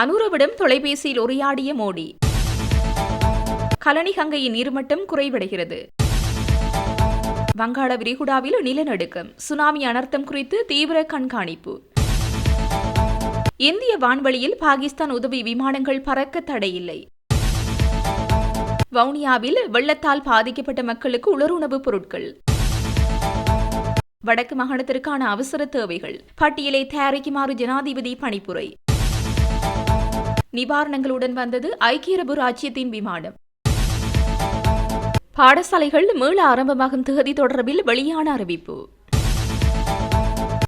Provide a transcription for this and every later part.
அனுரவிடம் தொலைபேசியில் உரையாடிய மோடி கலனிகங்கையின் நீர்மட்டம் குறைவடைகிறது. வங்காள விரிகுடாவில் நிலநடுக்கம் சுனாமி அனர்த்தம் குறித்து தீவிர கண்காணிப்பு. இந்திய வான்வெளியில் பாகிஸ்தான் உதவி விமானங்கள் பறக்க தடையில்லை. வவுனியாவில் வெள்ளத்தால் பாதிக்கப்பட்ட மக்களுக்கு உலருணவுப் பொருட்கள். வடக்கு மாகாணத்திற்கான அவசர தேவைகள் பட்டியலை தயாரிக்குமாறு ஜனாதிபதி பணிப்புரை. நிவாரணங்களுடன் வந்தது ஐக்கிய அரபு ராஜ்யத்தின் விமானம். பாடசாலைகள் மீள ஆரம்பமாகும் தேதி தொடர்பில் வெளியான அறிவிப்பு.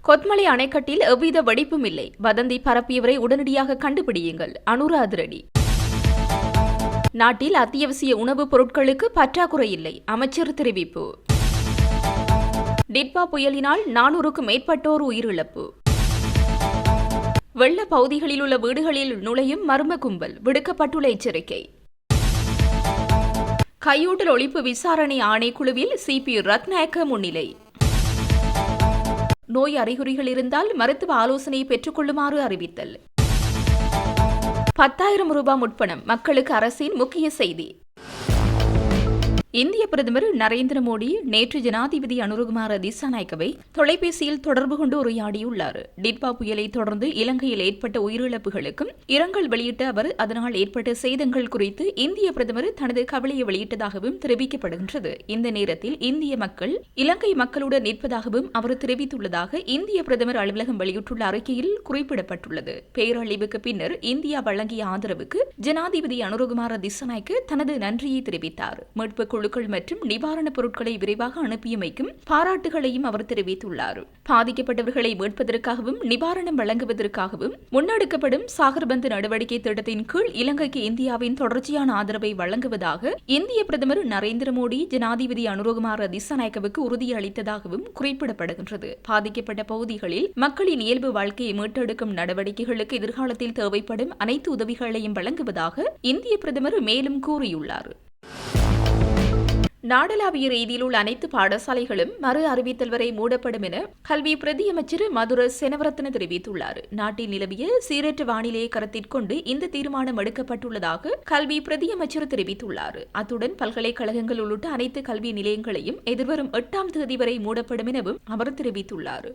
கொத்மலை அணைக்கட்டில் எவ்வித வெடிப்பும் இல்லை. வதந்தி பரப்பியவரை உடனடியாக கண்டுபிடியுங்கள். அனுரா அதிரடி. நாட்டில் அத்தியாவசிய உணவுப் பொருட்களுக்கு பற்றாக்குறை இல்லை. அமைச்சர் தெரிவிப்பு. டிட்பா புயலினால் நானூறுக்கும் மேற்பட்டோர் உயிரிழப்பு. வெள்ள பகுதிகளில் உள்ள வீடுகளில் நுழையும் மர்ம கும்பல் விடுக்கப்பட்டுள்ள எச்சரிக்கை. கையூட்டல் ஒழிப்பு விசாரணை ஆணைக்குழுவில் சிபி ரத்நாயக்க முன்னிலை. நோய் அறிகுறிகள் இருந்தால் மருத்துவ ஆலோசனை பெற்றுக்கொள்ளுமாறு அறிவித்தல். பத்தாயிரம் ரூபாய் உட்பணம் மக்களுக்கு அரசின் முக்கிய செய்தி. இந்திய பிரதமர் நரேந்திர மோடி நேற்று ஜனாதிபதி அனுருகுமார திசாநாயக்கவை தொலைபேசியில் தொடர்பு கொண்டு உரையாடியுள்ளார். டிட்பா புயலை தொடர்ந்து இலங்கையில் ஏற்பட்ட உயிரிழப்புகளுக்கும் இரங்கல் வெளியிட்ட அவர் அதனால் ஏற்பட்ட சேதங்கள் குறித்து இந்திய பிரதமர் தனது கவலையை வெளியிட்டதாகவும் தெரிவிக்கப்படுகின்றது. இந்த நேரத்தில் இந்திய மக்கள் இலங்கை மக்களுடன் நிற்பதாகவும் அவர் தெரிவித்துள்ளதாக இந்திய பிரதமர் அலுவலகம் வெளியிட்டுள்ள அறிக்கையில் குறிப்பிடப்பட்டுள்ளது. பேரழிவுக்கு பின்னர் இந்தியா வழங்கிய ஆதரவுக்கு ஜனாதிபதி அனுருகுமார திசாநாயக்க தனது நன்றியை தெரிவித்தார். மீட்பு குழுக்கள் மற்றும் நிவாரணப் பொருட்களை விரைவாக அனுப்பியமைக்கும் பாராட்டுகளையும் அவர் தெரிவித்துள்ளார். பாதிக்கப்பட்டவர்களை மீட்பதற்காகவும் நிவாரணம் வழங்குவதற்காகவும் முன்னெடுக்கப்படும் சாகர்பந்து நடவடிக்கை திட்டத்தின் கீழ் இலங்கைக்கு இந்தியாவின் தொடர்ச்சியான ஆதரவை வழங்குவதாக இந்திய பிரதமர் நரேந்திர மோடி ஜனாதிபதி அனுரகுமார திசாநாயக்கவுக்கு உறுதியளித்ததாகவும் குறிப்பிடப்படுகின்றது. பாதிக்கப்பட்ட பகுதிகளில் மக்களின் இயல்பு வாழ்க்கையை மீட்டெடுக்கும் நடவடிக்கைகளுக்கு எதிர்காலத்தில் தேவைப்படும் அனைத்து உதவிகளையும் வழங்குவதாக இந்திய பிரதமர் மேலும் கூறியுள்ளார். நாடளாவிய ரீதியில் உள்ள அனைத்து பாடசாலைகளும் மறு அறிவித்தல் வரை மூடப்படும் என கல்வி பிரதியமைச்சர் மதுர செனவரத்ன தெரிவித்துள்ளார். நாட்டில் நிலவிய சீரற்ற வானிலையை கருத்தில் கொண்டு இந்த தீர்மானம் எடுக்கப்பட்டுள்ளதாக கல்வி பிரதியமைச்சர் தெரிவித்துள்ளார். அத்துடன் பல்கலைக்கழகங்கள் உள்ளிட்ட அனைத்து கல்வி நிலையங்களையும் எதிர்வரும் எட்டாம் தேதி வரை மூடப்படும் எனவும் அவர் தெரிவித்துள்ளார்.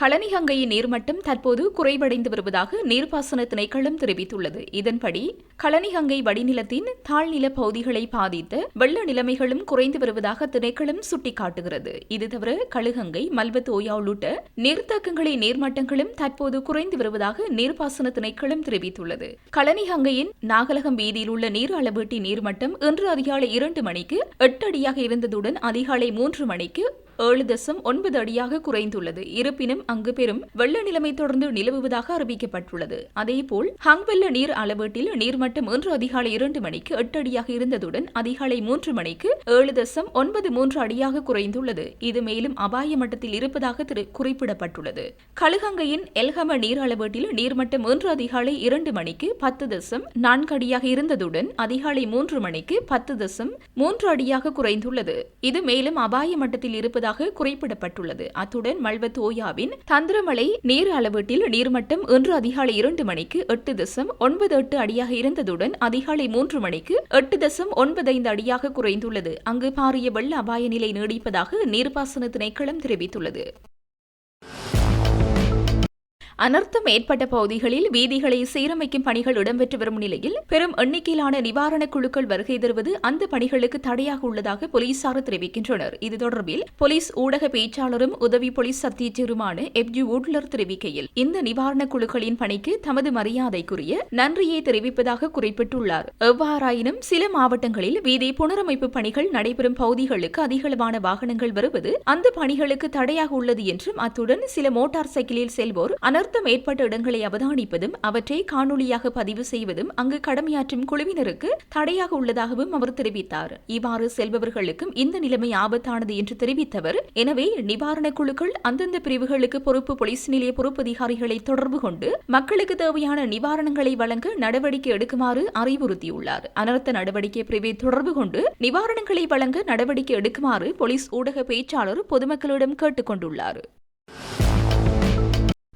களனிகங்கையின் நீர்மட்டம் தற்போது குறைவடைந்து வருவதாக நீர்ப்பாசன திணைக்களம் தெரிவித்துள்ளது. இதன்படி களனிகங்கை வடிநிலத்தின் தாழ்நில பகுதிகளை பாதித்த வெள்ள நிலைமைகளும் குறைந்து வருவதாக திணைக்களம் சுட்டிக்காட்டுகிறது. இது தவிர கழுகங்கை மல்வத் ஓயா உள்ளிட்ட நீர்த்தக்கங்களின் நீர்மட்டங்களும் தற்போது குறைந்து வருவதாக நீர்ப்பாசன திணைக்களம் தெரிவித்துள்ளது. களனிகங்கையின் நாகலகம் வீதியில் உள்ள நீர் அளவீட்டின் நீர்மட்டம் இன்று அதிகாலை இரண்டு மணிக்கு எட்டு அடியாக இருந்ததுடன் அதிகாலை மூன்று மணிக்கு ஏழு தசம் ஒன்பது அடியாக குறைந்துள்ளது. இருப்பினும் அங்கு பெரும் வெள்ள நிலைமை தொடர்ந்து நிலவுவதாக அறிவிக்கப்பட்டுள்ளது. அதேபோல் ஹங்வெல்ல நீர் அளவீட்டில் நீர்மட்டம் இன்று அதிகாலை இரண்டு மணிக்கு எட்டு அடியாக இருந்ததுடன் அதிகாலை மூன்று மணிக்கு ஏழு தசம் ஒன்பது மூன்று அடியாக குறைந்துள்ளது. இது மேலும் அபாய மட்டத்தில் இருப்பதாக குறிப்பிடப்பட்டுள்ளது. கழுகங்கையின் எல்ஹம நீர் அளவீட்டில் நீர்மட்டம் இன்று அதிகாலை இரண்டு மணிக்கு பத்து தசம் நான்கு அடியாக இருந்ததுடன் அதிகாலை மூன்று மணிக்கு பத்து தசம் மூன்று அடியாக குறைந்துள்ளது. இது மேலும் அபாய மட்டத்தில் இருப்பதாக இருப்பதாக குறிப்பிடப்பட்டுள்ளது. அத்துடன் மல்வத்தோயாவின் தந்திரமலை நீர் அளவீட்டில் நீர்மட்டம் இன்று அதிகாலை இரண்டு மணிக்கு எட்டு தசம் ஒன்பது எட்டு அடியாக இருந்ததுடன் அதிகாலை மூன்று மணிக்கு எட்டு தசம் ஒன்பதைந்து அடியாக குறைந்துள்ளது. அங்கு பாரிய வெள்ள அபாய நிலை நீடிப்பதாக நீர்ப்பாசன திணைக்களம் தெரிவித்துள்ளது. அனர்த்தம் ஏற்பட்ட பகுதிகளில் வீதிகளை சீரமைக்கும் பணிகள் இடம்பெற்று வரும் நிலையில் பெரும் எண்ணிக்கையிலான நிவாரணக் குழுக்கள் வருகை தருவது அந்த பணிகளுக்கு தடையாக உள்ளதாக போலீசார் தெரிவிக்கின்றனர். இது தொடர்பில் போலீஸ் ஊடக பேச்சாளரும் உதவி போலீஸ் சத்தியச்சருமான எப்ஜி ஊட்லர் தெரிவிக்கையில் இந்த நிவாரணக் குழுக்களின் பணிக்கு தமது மரியாதைக்குரிய நன்றியை தெரிவிப்பதாக குறிப்பிட்டுள்ளார். எவ்வாறாயினும் சில மாவட்டங்களில் வீதி புனரமைப்பு பணிகள் நடைபெறும் பகுதிகளுக்கு அதிகளவான வாகனங்கள் வருவது அந்த பணிகளுக்கு தடையாக உள்ளது என்றும் அத்துடன் சில மோட்டார் சைக்கிளில் செல்வோர் அனர்த்த அனர்த்தம் ஏற்பட்ட இடங்களை அவதானிப்பதும் அவற்றை காணொலியாக பதிவு செய்வதும் அங்கு கடமையாற்றும் குழுவினருக்கு தடையாக உள்ளதாகவும் அவர் தெரிவித்தார். இவ்வாறு செல்பவர்களுக்கும் இந்த நிலைமை ஆபத்தானது என்று தெரிவித்தவர். எனவே நிவாரணக் குழுக்கள் அந்தந்த பிரிவுகளுக்கு பொறுப்பு போலீஸ் நிலைய பொறுப்பு அதிகாரிகளை தொடர்பு கொண்டு மக்களுக்கு தேவையான நிவாரணங்களை வழங்க நடவடிக்கை எடுக்குமாறு அறிவுறுத்தியுள்ளார். அனர்த்த நடவடிக்கை பிரிவை தொடர்பு கொண்டு நிவாரணங்களை வழங்க நடவடிக்கை எடுக்குமாறு போலீஸ் ஊடக பேச்சாளர் பொதுமக்களிடம் கேட்டுக் கொண்டுள்ளார்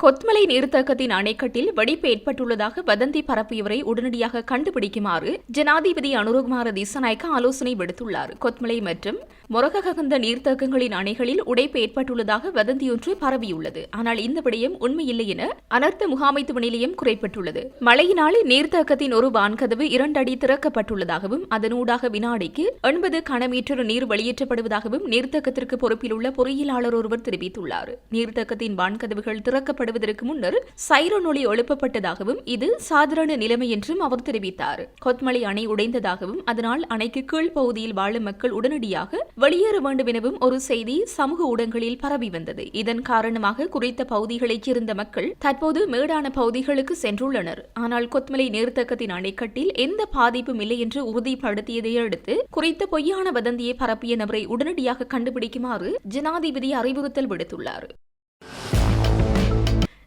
கொத்மலை நீர்த்தேக்கத்தின் அணைக்கட்டில் வெடிப்பு ஏற்பட்டுள்ளதாக வதந்தி பரப்பியவரை உடனடியாக கண்டுபிடிக்குமாறு ஜனாதிபதி அனுரகுமார திசநாயக்க ஆலோசனை விடுத்துள்ளார். கொத்மலை மற்றும் மொரககந்த நீர்த்தேக்கங்களின் அணைகளில் உடைப்பு ஏற்பட்டுள்ளதாக வதந்தியொன்று பரவியுள்ளது. ஆனால் இந்த விடயம் உண்மையில்லை என அனர்த்த முகாமைத்துவ நிலையம் குறைப்பட்டுள்ளது. மழையினால் நீர்த்தேக்கத்தின் ஒரு வான்கதவு இரண்டு அடி திறக்கப்பட்டுள்ளதாகவும் அதனூடாக வினாடிக்கு எண்பது கனமீட்டர் நீர் வெளியேற்றப்படுவதாகவும் நீர்த்தேக்கத்திற்கு பொறுப்பில் உள்ள பொறியியலாளர் ஒருவர் தெரிவித்துள்ளார். நீர்த்தேக்கத்தின் வான்கதவுகள் திறக்கப்படும் செயல்படுவதற்கு முன்னர் சைரன் ஒளி எழுப்பப்பட்டதாகவும் இது சாதாரண நிலைமை என்றும் அவர் தெரிவித்தார். கொத்மலை அணை உடைந்ததாகவும் அதனால் அணைக்கு கீழ் பகுதியில் வாழும் மக்கள் உடனடியாக வெளியேற வேண்டும் எனவும் ஒரு செய்தி சமூக ஊடகங்களில் பரவி வந்தது. இதன் காரணமாக குறித்த பகுதிகளைச் சேர்ந்த மக்கள் தற்போது மேடான பகுதிகளுக்கு சென்றுள்ளனர். ஆனால் கொத்மலை நீர்த்தக்கத்தின் அணைக்கட்டில் எந்த பாதிப்பும் இல்லை என்று உறுதிப்படுத்தியதை அடுத்து குறித்த பொய்யான வதந்தியை பரப்பிய நபரை உடனடியாக கண்டுபிடிக்குமாறு ஜனாதிபதி அறிவுறுத்தல் விடுத்துள்ளார்.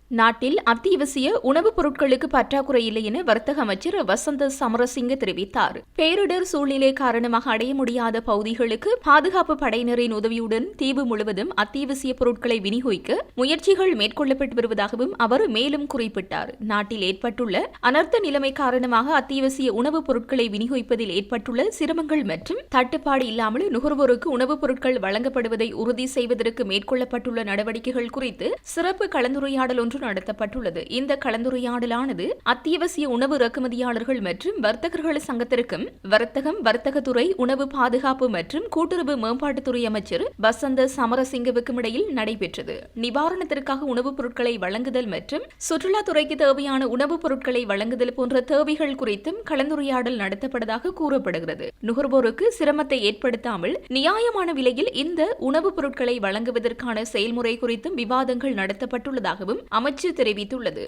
நாட்டில் அத்தியாவசிய உணவுப் பொருட்களுக்கு பற்றாக்குறை இல்லை என வர்த்தக அமைச்சர் வசந்த சமரசிங்க தெரிவித்தார். பேரிடர் சூழ்நிலை காரணமாக அடைய முடியாத பகுதிகளுக்கு பாதுகாப்பு படையினரின் உதவியுடன் தீவு முழுவதும் அத்தியாவசிய பொருட்களை விநியோகிக்க முயற்சிகள் மேற்கொள்ளப்பட்டு வருவதாகவும் அவர் மேலும் குறிப்பிட்டார். நாட்டில் ஏற்பட்டுள்ள அனர்த்த நிலைமை காரணமாக அத்தியாவசிய உணவுப் பொருட்களை விநியோகிப்பதில் ஏற்பட்டுள்ள சிரமங்கள் மற்றும் தட்டுப்பாடு இல்லாமல் நுகர்வோருக்கு உணவுப் பொருட்கள் வழங்கப்படுவதை உறுதி செய்வதற்கு மேற்கொள்ளப்பட்டுள்ள நடவடிக்கைகள் குறித்து சிறப்பு கலந்துரையாடல் ஒன்று ஒன்று நடத்தப்பட்டுள்ளது. இந்த கலந்துரையாடலானது அத்தியாவசிய உணவு இறக்குமதியாளர்கள் மற்றும் வர்த்தகர்கள் சங்கத்திற்கும் வர்த்தகம் வர்த்தகத்துறை உணவு பாதுகாப்பு மற்றும் கூட்டுறவு மேம்பாட்டுத்துறை அமைச்சர் வசந்த சமரசிங்கவுக்கும் இடையில் நடைபெற்றது. நிவாரணத்திற்காக உணவுப் பொருட்களை வழங்குதல் மற்றும் சுற்றுலாத்துறைக்கு தேவையான உணவுப் பொருட்களை வழங்குதல் போன்ற தேவைகள் குறித்தும் கலந்துரையாடல் நடத்தப்பட்டதாக கூறப்படுகிறது. நுகர்வோருக்கு சிரமத்தை ஏற்படுத்தாமல் நியாயமான விலையில் இந்த உணவுப் பொருட்களை வழங்குவதற்கான செயல்முறை குறித்தும் விவாதங்கள் நடத்தப்பட்டுள்ளதாகவும் அமைச்சு தெரிவித்துள்ளது.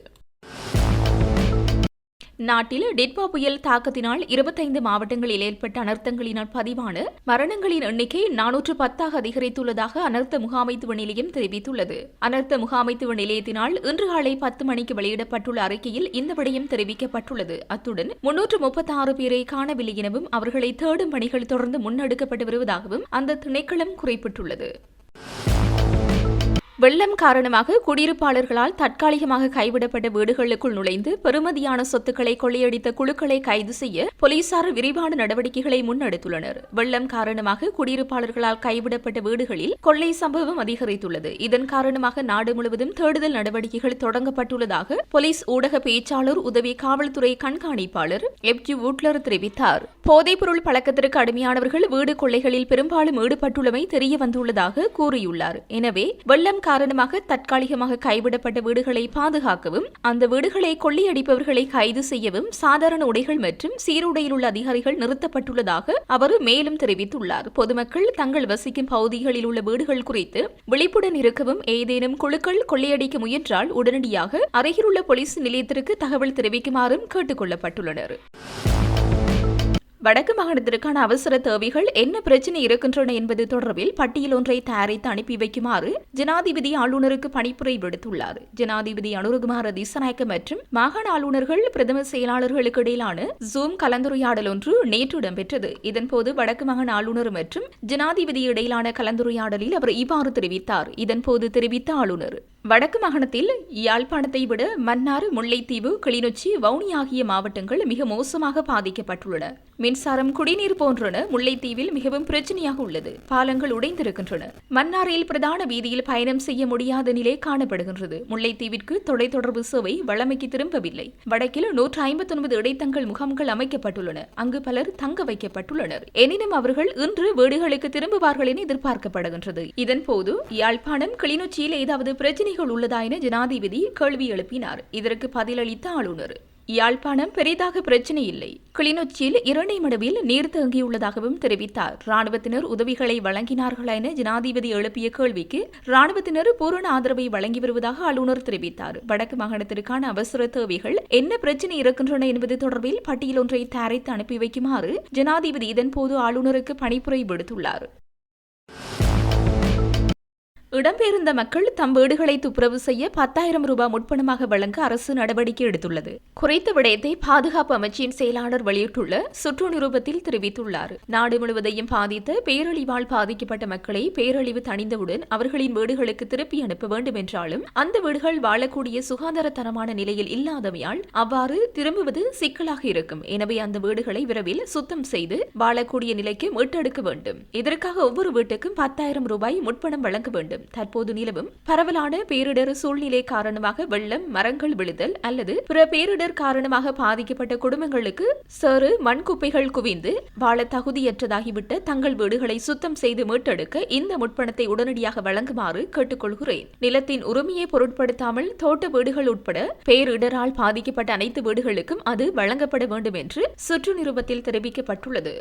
நாட்டில் டெட்பா புயல் தாக்கத்தினால் இருபத்தைந்து மாவட்டங்களில் ஏற்பட்ட அனர்த்தங்களினால் பதிவான மரணங்களின் எண்ணிக்கை நானூற்று பத்தாக அதிகரித்துள்ளதாக அனர்த்த முகாமைத்துவ நிலையம் தெரிவித்துள்ளது. அனர்த்த முகாமைத்துவ நிலையத்தினால் இன்று காலை பத்து மணிக்கு வெளியிடப்பட்டுள்ள அறிக்கையில் இந்த விடயம் தெரிவிக்கப்பட்டுள்ளது. அத்துடன் முன்னூற்று முப்பத்தி ஆறு பேரை காணவில்லை எனவும் அவர்களை தேடும் பணிகள் தொடர்ந்து முன்னெடுக்கப்பட்டு வருவதாகவும் அந்த திணைக்களம் குறிப்பிட்டுள்ளது. வெள்ளம் காரணமாக குடியிருப்பாளர்களால் தற்காலிகமாக கைவிடப்பட்ட வீடுகளுக்குள் நுழைந்து பெறுமதியான சொத்துக்களை கொள்ளையடித்த குழுக்களை கைது செய்ய போலீசார் விரிவான நடவடிக்கைகளை முன்னெடுத்துள்ளனர். வெள்ளம் காரணமாக குடியிருப்பாளர்களால் கைவிடப்பட்ட வீடுகளில் கொள்ளை சம்பவம் அதிகரித்துள்ளது. இதன் காரணமாக நாடு முழுவதும் தேடுதல் நடவடிக்கைகள் தொடங்கப்பட்டுள்ளதாக போலீஸ் ஊடக பேச்சாளர் உதவி காவல்துறை கண்காணிப்பாளர் எப்ஜி வூட்லர் தெரிவித்தார். போதைப்பொருள் பழக்கத்திற்கு அடிமையானவர்கள் வீடு கொள்ளைகளில் பெரும்பாலும் ஈடுபட்டுள்ளமை தெரிய வந்துள்ளதாக கூறியுள்ளார். எனவே வெள்ளம் காரணமாக தற்காலிகமாக கைவிடப்பட்ட வீடுகளை பாதுகாக்கவும் அந்த வீடுகளை கொள்ளையடிப்பவர்களை கைது செய்யவும் சாதாரண உடைகள் மற்றும் சீருடையில் உள்ள அதிகாரிகள் நிறுத்தப்பட்டுள்ளதாக அவர் மேலும் தெரிவித்துள்ளார். பொதுமக்கள் தங்கள் வசிக்கும் பகுதிகளில் உள்ள வீடுகள் குறித்து விழிப்புடன் இருக்கவும் ஏதேனும் குழுக்கள் கொள்ளையடிக்க முயன்றால் உடனடியாக அருகிலுள்ள போலீஸ் நிலையத்திற்கு தகவல் தெரிவிக்குமாறும் கேட்டுக் கொள்ளப்பட்டுள்ளனர். வடக்கு மாகாணத்திற்கான அவசர தேவைகள் என்ன பிரச்சினை இருக்கின்றன என்பது தொடர்பில் பட்டியல் ஒன்றை தயாரித்து அனுப்பி வைக்குமாறு ஜனாதிபதி ஆளுநருக்கு பணிப்புரை விடுத்துள்ளார். ஜனாதிபதி அனுரகுமார திசநாயக்க மற்றும் மாகாண ஆளுநர்கள் பிரதம செயலாளர்களுக்கு இடையிலான ஜூம் கலந்துரையாடல் ஒன்று நேற்று இடம்பெற்றது. இதன்போது வடக்கு மாகாண ஆளுநர் மற்றும் ஜனாதிபதி இடையிலான கலந்துரையாடலில் அவர் இவ்வாறு தெரிவித்தார். இதன்போது தெரிவித்த ஆளுநர் வடக்கு மாகாணத்தில் யாழ்ப்பாணத்தை விட மன்னார் முல்லைத்தீவு கிளிநொச்சி வவுனி ஆகிய மாவட்டங்கள் மிக மோசமாக பாதிக்கப்பட்டுள்ளன. மின்சாரம் குடிநீர் போன்றன முல்லைத்தீவில் மிகவும் பிரச்சனையாக உள்ளது. பாலங்கள் உடைந்திருக்கின்றன. மன்னாரில் பிரதான வீதியில் பயணம் செய்ய முடியாத நிலை காணப்படுகின்றது. முல்லைத்தீவிற்கு தொலைத்தொடர்பு சேவை வளமைக்கு திரும்பவில்லை. வடக்கில் நூற்று ஐம்பத்தி ஒன்பது இடைத்தங்கள் முகாம்கள் அமைக்கப்பட்டுள்ளன. அங்கு பலர் தங்க வைக்கப்பட்டுள்ளனர். எனினும் அவர்கள் இன்று வீடுகளுக்கு திரும்புவார்கள் என எதிர்பார்க்கப்படுகின்றது. இதன்போது யாழ்ப்பாணம் கிளிநொச்சியில் ஏதாவது பிரச்சனைகள் உள்ளதா என ஜனாதிபதி கேள்வி எழுப்பினார். இதற்கு பதிலளித்த ஆளுநர் யாழ்ப்பாணம் பெரிதாக பிரச்சனை இல்லை. கிளிநொச்சியில் இரண்டை மடவில் நீர் தேங்கியுள்ளதாகவும் தெரிவித்தார். ராணுவத்தினர் உதவிகளை வழங்கினார்களா என ஜனாதிபதி எழுப்பிய கேள்விக்கு ராணுவத்தினர் பூரண ஆதரவை வழங்கி வருவதாக ஆளுநர் தெரிவித்தார். வடக்கு மாகாணத்திற்கான அவசர தேவைகள் என்ன பிரச்சனை இருக்கின்றன என்பது தொடர்பில் பட்டியல் ஒன்றை தயாரித்து அனுப்பி வைக்குமாறு ஜனாதிபதி இதன்போது ஆளுநருக்கு பணிப்புரை விடுத்துள்ளார். இடம்பெயர்ந்த மக்கள் தம் வீடுகளை துப்புரவு செய்ய பத்தாயிரம் ரூபாய் முற்பணமாக வழங்க அரசு நடவடிக்கை எடுத்துள்ளது. குறைத்த விடயத்தை பாதுகாப்பு அமைச்சின் செயலாளர் வெளியிட்டுள்ள சுற்று நிரூபத்தில் தெரிவித்துள்ளார். நாடு முழுவதையும் பாதித்த பேரழிவால் பாதிக்கப்பட்ட மக்களை பேரழிவு தணிந்தவுடன் அவர்களின் வீடுகளுக்கு திருப்பி அனுப்ப வேண்டும் என்றாலும் அந்த வீடுகள் வாழக்கூடிய சுகாதாரத்தனமான நிலையில் இல்லாதவையால் அவ்வாறு திரும்புவது சிக்கலாக இருக்கும். எனவே அந்த வீடுகளை விரைவில் சுத்தம் செய்து வாழக்கூடிய நிலைக்கு மீட்டெடுக்க வேண்டும். இதற்காக ஒவ்வொரு வீட்டுக்கும் பத்தாயிரம் ரூபாய் முற்பணம் வழங்க வேண்டும். தற்போது நிலவும் பரவலான பேரிடர் சூழ்நிலை காரணமாக வெள்ளம் மரங்கள் விழுதல் அல்லது பிற பேரிடர் காரணமாக பாதிக்கப்பட்ட குடும்பங்களுக்கு சேறு மண் குப்பைகள் குவிந்து வாழ தகுதியற்றதாகிவிட்ட தங்கள் வீடுகளை சுத்தம் செய்து மீட்டெடுக்க இந்த முற்பணத்தை உடனடியாக வழங்குமாறு கேட்டுக்கொள்கிறேன். நிலத்தின் உரிமையை பொருட்படுத்தாமல் தோட்ட வீடுகள் உட்பட பேரிடரால் பாதிக்கப்பட்ட அனைத்து வீடுகளுக்கும் அது வழங்கப்பட வேண்டும் என்று சுற்று நிறுவத்தில் தெரிவிக்கப்பட்டுள்ளது.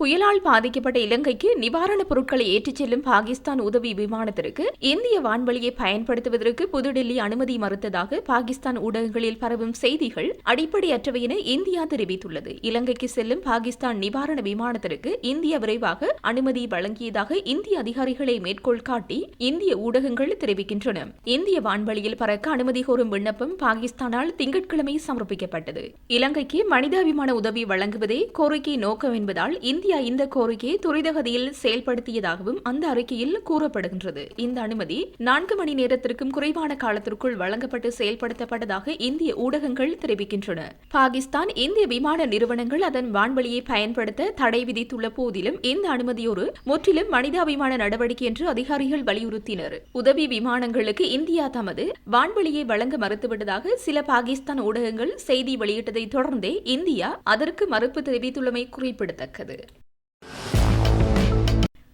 புயலால் பாதிக்கப்பட்ட இலங்கைக்கு நிவாரணப் பொருட்களை ஏற்றிச் செல்லும் பாகிஸ்தான் உதவி விமானத்திற்கு இந்திய வான்வழியை பயன்படுத்துவதற்கு புதுடெல்லி அனுமதி மறுத்ததாக பாகிஸ்தான் ஊடகங்களில் பரவும் செய்திகள் அடிப்படையற்றவை என இந்தியா தெரிவித்துள்ளது. இலங்கைக்கு செல்லும் பாகிஸ்தான் நிவாரண விமானத்திற்கு இந்தியா விரைவாக அனுமதி வழங்கியதாக இந்திய அதிகாரிகளை மேற்கோள் காட்டி இந்திய ஊடகங்கள் தெரிவிக்கின்றன. இந்திய வான்வழியில் பறக்க அனுமதி கோரும் விண்ணப்பம் பாகிஸ்தானால் திங்கட்கிழமை சமர்ப்பிக்கப்பட்டது. இலங்கைக்கு மனிதாபிமான உதவி வழங்குவதே கோரிக்கை நோக்கம் என்பதால் இந்திய இந்த கோரிக்கையை துரிதகதியில் செயல்படுத்தியதாகவும் அந்த அறிக்கையில் கூறப்படுகின்றது. இந்த அனுமதி நான்கு மணி நேரத்திற்கும் குறைவான காலத்திற்குள் வழங்கப்பட்டு செயல்படுத்தப்பட்டதாக இந்திய ஊடகங்கள் தெரிவிக்கின்றன. பாகிஸ்தான் இந்திய விமான நிறுவனங்கள் அதன் வான்வழியை பயன்படுத்த தடை விதித்துள்ள போதிலும் இந்த அனுமதி ஒரு முற்றிலும் மனிதாபிமான நடவடிக்கை என்று அதிகாரிகள் வலியுறுத்தினர். உதவி விமானங்களுக்கு இந்தியா தமது வான்வழியை வழங்க மறுத்துவிட்டதாக சில பாகிஸ்தான் ஊடகங்கள் செய்தி வெளியிட்டதை தொடர்ந்தே இந்தியா அதற்கு மறுப்பு தெரிவித்துள்ளமை குறிப்பிடத்தக்கது.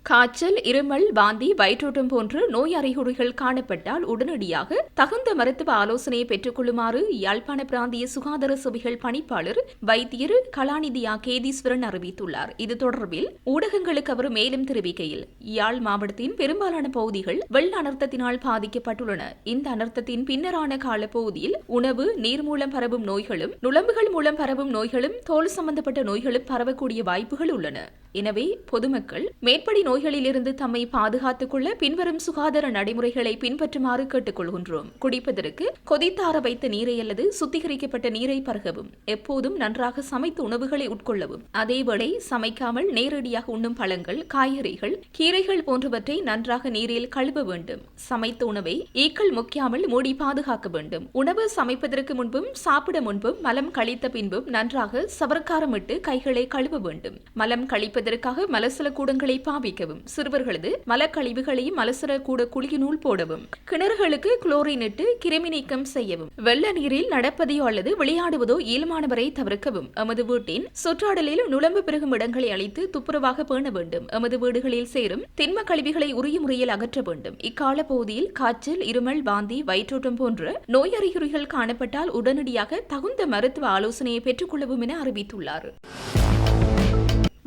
காய்ச்சல் இருமல் வாந்தி வயிற்றோட்டம் போன்ற நோய் அறிகுறிகள் காணப்பட்டால் உடனடியாக தகுந்த மருத்துவ ஆலோசனையை பெற்றுக்கொள்ளுமாறு யாழ்ப்பாண பிராந்திய சுகாதார சபைகள் பணிப்பாளர் வைத்தியர் கலாநிதியா கேதீஸ்வரன் அறிவித்துள்ளார். இது தொடர்பில் ஊடகங்களுக்கு அவர் மேலும் தெரிவிக்கையில் யாழ் மாவட்டத்தின் பெரும்பாலான பகுதிகள் வெள்ள அனர்த்தத்தினால் பாதிக்கப்பட்டுள்ளன. இந்த அனர்த்தத்தின் பின்னரான கால பகுதியில் உணவு நீர் மூலம் பரவும் நோய்களும் நுழம்புகள் மூலம் பரவும் நோய்களும் தோல் சம்பந்தப்பட்ட நோய்களும் பரவக்கூடிய வாய்ப்புகள் உள்ளன. எனவே பொதுமக்கள் மேற்படி நோய்களிலிருந்து தம்மை பாதுகாத்துக் கொள்ள பின்வரும் சுகாதார நடைமுறைகளை பின்பற்றுமாறு கேட்டுக்கொள்கின்றோம். குடிப்பதற்கு கொதித்தார வைத்த நீரை அல்லது சுத்திகரிக்கப்பட்ட நீரை பருகவும். எப்போதும் நன்றாக சமைத்த உணவுகளை உட்கொள்ளவும். அதேவேளை சமைக்காமல் நேரடியாக உண்ணும் பழங்கள் காய்கறிகள் கீரைகள் போன்றவற்றை நன்றாக நீரில் கழுவ வேண்டும். சமைத்த உணவை ஈக்கள் முக்கியாமல் மூடி பாதுகாக்க வேண்டும். உணவு சமைப்பதற்கு முன்பும் சாப்பிட முன்பும் மலம் கழித்த பின்பும் நன்றாக சவர்க்காரமிட்டு கைகளை கழுவ வேண்டும். மலம் கழிப்ப கழிப்பதற்காக மலசல கூடங்களை பாவிக்கவும் சிறுவர்களது மலக்கழிவுகளையும் மலசல கூட குளியினுள் போடவும் கிணறுகளுக்கு குளோரின் இட்டு கிருமி நீக்கம் செய்யவும் வெள்ள நீரில் நடப்பதையோ அல்லது விளையாடுவதோ இயல்பானவரை தவிர்க்கவும் எமது வீட்டின் சுற்றாடலில் நுழம்பு பெருகும் இடங்களை அழித்து துப்புரவாக பேண வேண்டும். எமது வீடுகளில் சேரும் திண்ம கழிவுகளை உரிய முறையில் அகற்ற வேண்டும். இக்கால பகுதியில் காய்ச்சல் இருமல் வாந்தி வயிற்றோட்டம் போன்ற நோய் அறிகுறிகள் காணப்பட்டால் உடனடியாக தகுந்த மருத்துவ ஆலோசனையை பெற்றுக்கொள்ளவும் என அறிவித்துள்ளார்.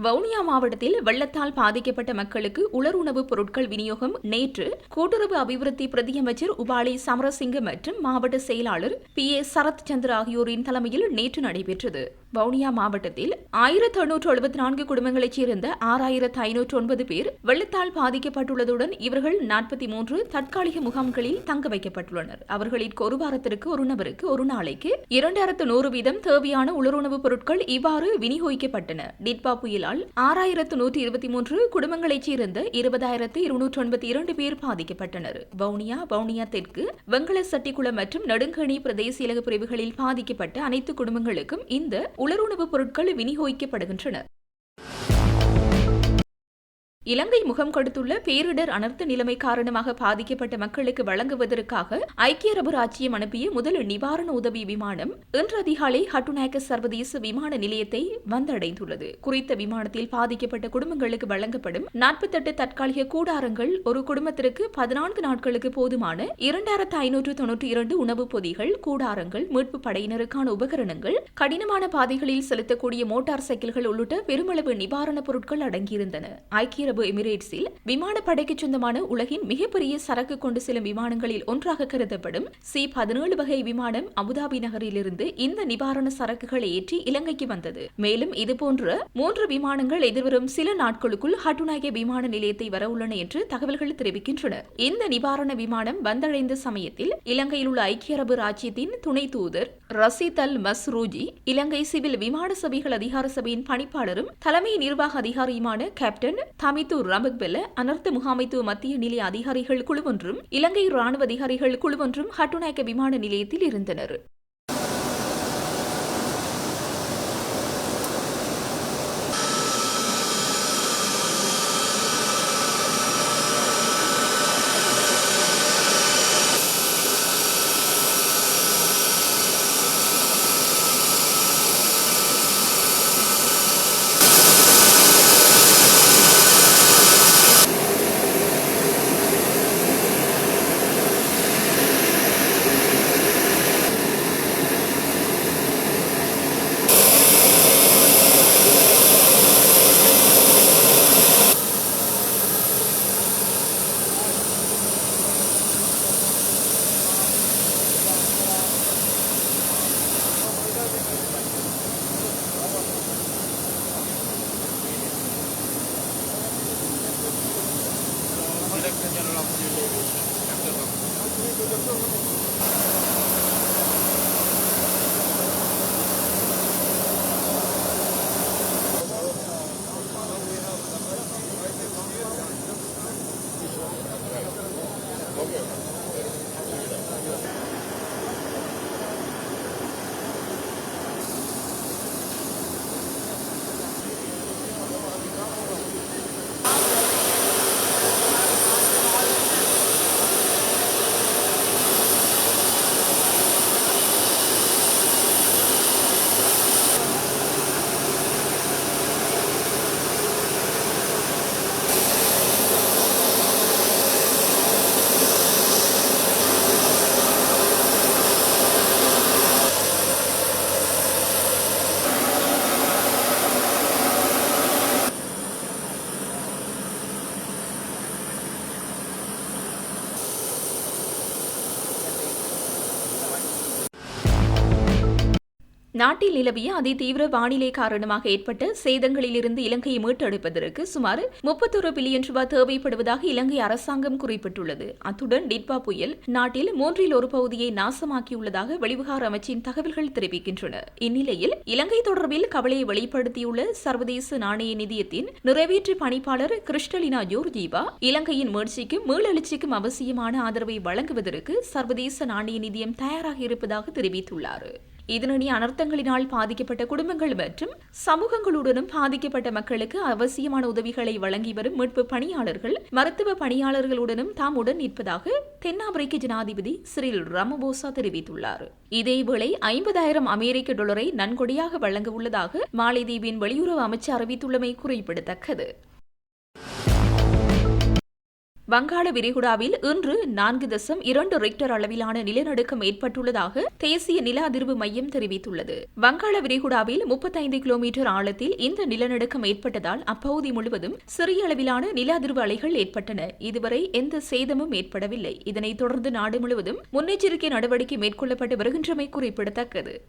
வவுனியா மாவட்டத்தில் வெள்ளத்தால் பாதிக்கப்பட்ட மக்களுக்கு உலர் உணவுப் பொருட்கள் விநியோகம் நேற்று கூட்டுறவு அபிவிருத்தி பிரதியமைச்சர் உபாலி சமரசிங்க மற்றும் மாவட்ட செயலாளர் பி ஏ சரத் சந்திர ஆகியோரின் தலைமையில் நேற்று நடைபெற்றது. வவுனியா மாவட்டத்தில் ஆயிரத்து எண்ணூற்று எழுபத்தி நான்கு குடும்பங்களைச் சேர்ந்த ஆறாயிரத்து ஐநூற்று ஒன்பது பேர் வெள்ளத்தால் பாதிக்கப்பட்டுள்ளதுடன் இவர்கள் நாற்பத்தி மூன்று தற்காலிக முகாம்களில் தங்க வைக்கப்பட்டுள்ளனர். அவர்களிற்கு ஒரு வாரத்திற்கு ஒரு நபருக்கு ஒரு நாளைக்கு இரண்டாயிரத்து நூறு வீதம் தேவையான உலருணவுப் பொருட்கள் இவ்வாறு விநியோகிக்கப்பட்டன. டிட்பா புயலால் ஆறாயிரத்து நூற்றி இருபத்தி மூன்று குடும்பங்களைச் சேர்ந்த இருபதாயிரத்து இருநூற்று ஒன்பத்தி இரண்டு பேர் பாதிக்கப்பட்டனர். வவுனியா வவுனியா தெற்கு வெங்கல சட்டிக்குளம் மற்றும் நெடுங்கணி இலக பிரிவுகளில் பாதிக்கப்பட்ட அனைத்து குடும்பங்களுக்கும் இந்த உலருணவுப் பொருட்கள் விநியோகிக்கப்படுகின்றன. இலங்கை முகம் கொடுத்துள்ள பேரிடர் அனர்த்த நிலைமை காரணமாக பாதிக்கப்பட்ட மக்களுக்கு வழங்குவதற்காக ஐக்கிய அரபு ராச்சியம் அனுப்பிய முதல் நிவாரண உதவி விமானம் இன்று அதிகாலை ஹட்டுநாயக்க சர்வதேச விமான நிலையத்தை வந்தடைந்துள்ளது. குறித்த விமானத்தில் பாதிக்கப்பட்ட குடும்பங்களுக்கு வழங்கப்படும் நாற்பத்தெட்டு தற்காலிக கூடாரங்கள் ஒரு குடும்பத்திற்கு பதினான்கு நாட்களுக்கு போதுமான இரண்டாயிரத்து ஐநூற்று தொன்னூற்றி இரண்டு உணவுப் பொதிகள் கூடாரங்கள் மீட்பு படையினருக்கான உபகரணங்கள் கடினமான பாதைகளில் செலுத்தக்கூடிய மோட்டார் சைக்கிள்கள் உள்ளிட்ட பெருமளவு நிவாரணப் பொருட்கள் அடங்கியிருந்தன. ஐக்கிய அரபு எமிரேட்ஸில் விமானப்படைக்கு சொந்தமான உலகின் மிகப்பெரிய சரக்கு கொண்டு செல்லும் விமானங்களில் ஒன்றாக கருதப்படும் சி பதினேழு வகை விமானம் அபுதாபி நகரிலிருந்து இந்த நிவாரண சரக்குகளை ஏற்றி இலங்கைக்கு வந்தது. மேலும் இதுபோன்ற மூன்று விமானங்கள் எதிர்வரும் சில நாட்களுக்குள் ஹட்டுநாயக விமான நிலையத்தை வரவுள்ளன என்று தகவல்கள் தெரிவிக்கின்றன. இந்த நிவாரண விமானம் வந்தடைந்த சமயத்தில் இலங்கையில் உள்ள ஐக்கிய அரபு ராஜ்யத்தின் துணை தூதர் ரசீத் அல் மஸ்ரூஜி இலங்கை சிவில் விமான சபைகள் அதிகார சபையின் பணிப்பாளரும் தலைமை நிர்வாக அதிகாரியுமான கேப்டன் தமிழ் முகாமைத்துவ ரமக்பெல்ல அனர்த்த முகாமைத்துவ மத்திய நிலைய அதிகாரிகள் குழுவொன்றும் இலங்கை ராணுவ அதிகாரிகள் குழுவொன்றும் ஹட்டுநாயக்க விமான நிலையத்தில் இருந்தனர். நாட்டில் நிலவிய அதிதீவிர வானிலை காரணமாக ஏற்பட்ட சேதங்களிலிருந்து இலங்கையை மீட்டெடுப்பதற்கு சுமார் முப்பத்தொரு பில்லியன் ரூபாய் தேவைப்படுவதாக இலங்கை அரசாங்கம் குறிப்பிட்டுள்ளது. அத்துடன் டிட்பா புயல் நாட்டில் மூன்றில் ஒரு பகுதியை நாசமாக்கியுள்ளதாக வெளிவிகார அமைச்சின் தகவல்கள் தெரிவிக்கின்றன. இந்நிலையில் இலங்கை தொடர்பில் கவலையை வெளிப்படுத்தியுள்ள சர்வதேச நாணய நிதியத்தின் நிறைவேற்று பணிப்பாளர் கிறிஸ்டலினா ஜோர்ஜீவா இலங்கையின் முயற்சிக்கும் மீளெழுச்சிக்கும் அவசியமான ஆதரவை வழங்குவதற்கு சர்வதேச நாணய நிதியம் தயாராக இருப்பதாக தெரிவித்துள்ளார். இதனடி அனர்த்தங்களினால் பாதிக்கப்பட்ட குடும்பங்கள் மற்றும் சமூகங்களுடனும் பாதிக்கப்பட்ட மக்களுக்கு அவசியமான உதவிகளை வழங்கி வரும் மீட்பு பணியாளர்கள் மருத்துவ பணியாளர்களுடனும் தாம் உடன் நிற்பதாக தென்னாப்பிரிக்க ஜனாதிபதி சிறில் ரமபோசா தெரிவித்துள்ளார். இதேவேளை ஐம்பதாயிரம் அமெரிக்க டாலரை நன்கொடையாக வழங்க உள்ளதாக மாலைதீவின் வெளியுறவு அமைச்சர் அறிவித்துள்ளமை குறிப்பிடத்தக்கது. வங்காள விரிகுடாவில் இன்று நான்கு தசம் இரண்டு ரிக்டர் அளவிலான நிலநடுக்கம் ஏற்பட்டுள்ளதாக தேசிய நில அதிர்வு மையம் தெரிவித்துள்ளது. வங்காள விரிகுடாவில் முப்பத்தைந்து கிலோமீட்டர் ஆழத்தில் இந்த நிலநடுக்கம் ஏற்பட்டதால் அப்பகுதி முழுவதும் சிறிய அளவிலான நில அதிர்வு அலைகள் ஏற்பட்டன. இதுவரை எந்த சேதமும் ஏற்படவில்லை. இதனைத் தொடர்ந்து நாடு முழுவதும் முன்னெச்சரிக்கை நடவடிக்கை மேற்கொள்ளப்பட்டு வருகின்றமை குறிப்பிடத்தக்கது.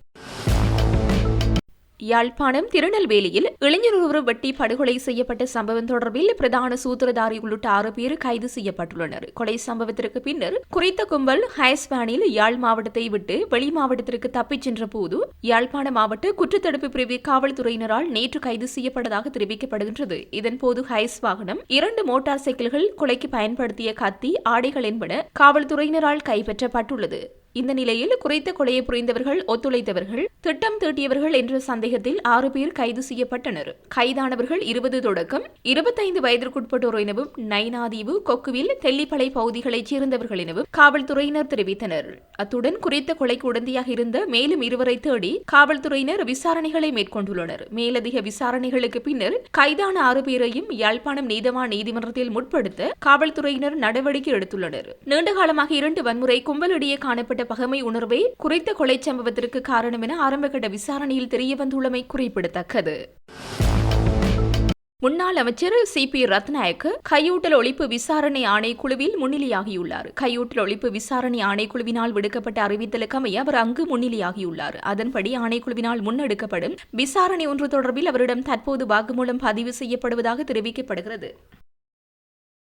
யாழ்ப்பாணம் திருநெல்வேலியில் இளைஞர் ஒருவர் வெட்டி படுகொலை செய்யப்பட்ட சம்பவம் தொடர்பில் பிரதான சூத்திரதாரி உள்ளிட்ட ஆறு பேர் கைது செய்யப்பட்டுள்ளனர். கொலை சம்பவத்திற்கு பின்னர் குறித்த கும்பல் ஹயஸ்பானில் யாழ் மாவட்டத்தை விட்டு வெளி மாவட்டத்திற்கு தப்பிச் சென்ற போது யாழ்ப்பாண மாவட்ட குற்றத்தடுப்பு பிரிவு காவல்துறையினரால் நேற்று கைது செய்யப்பட்டதாக தெரிவிக்கப்படுகின்றது. இதன்போது ஹைஸ் வாகனம் இரண்டு மோட்டார் சைக்கிள்கள் கொலைக்கு பயன்படுத்திய கத்தி ஆடைகள் என்பன காவல்துறையினரால் கைப்பற்றப்பட்டுள்ளது. இந்த நிலையில் குறைத்த கொலையை புரிந்தவர்கள் ஒத்துழைத்தவர்கள் திட்டம் தீட்டியவர்கள் என்ற சந்தேகத்தில் ஆறு பேர் கைது செய்யப்பட்டனர். கைதானவர்கள் இருபது தொடக்கம் இருபத்தைந்து வயதிற்குட்பட்டோர் எனவும் நைனாதீவு கொக்குவில் தெல்லிப்பளை பகுதிகளைச் சேர்ந்தவர்கள் எனவும் காவல்துறையினர் தெரிவித்தனர். அத்துடன் குறித்த கொலைக்கு உடந்தையாக இருந்த மேலும் இருவரை தேடி காவல்துறையினர் விசாரணைகளை மேற்கொண்டுள்ளனர். மேலதிக விசாரணைகளுக்கு பின்னர் கைதான ஆறு பேரையும் யாழ்ப்பாணம் நீதவான் நீதிமன்றத்தில் முற்படுத்த காவல்துறையினர் நடவடிக்கை எடுத்துள்ளனர். நீண்டகாலமாக இரண்டு வன்முறை கும்பலிடையே காணப்பட்ட பகமை உணர்வே குறைத்த கொலை சம்பவத்திற்கு காரணம் என ஆரம்பகட்ட விசாரணையில் தெரியவந்துள்ளமை குறிப்பிடத்தக்கது. முன்னாள் அமைச்சர் சி பி ரத்நாயக் கையூட்டல் ஒழிப்பு விசாரணை ஆணைக்குழுவில் முன்னிலையாகியுள்ளார். கையூட்டல் ஒழிப்பு விசாரணை ஆணைக்குழுவினால் விடுக்கப்பட்ட அறிவித்தலுக்கு அமைய அவர் அங்கு முன்னிலையாகியுள்ளார். அதன்படி ஆணைக்குழுவினால் முன்னெடுக்கப்படும் விசாரணை ஒன்று தொடர்பில் அவரிடம் தற்போது வாக்குமூலம் பதிவு செய்யப்படுவதாக தெரிவிக்கப்படுகிறது.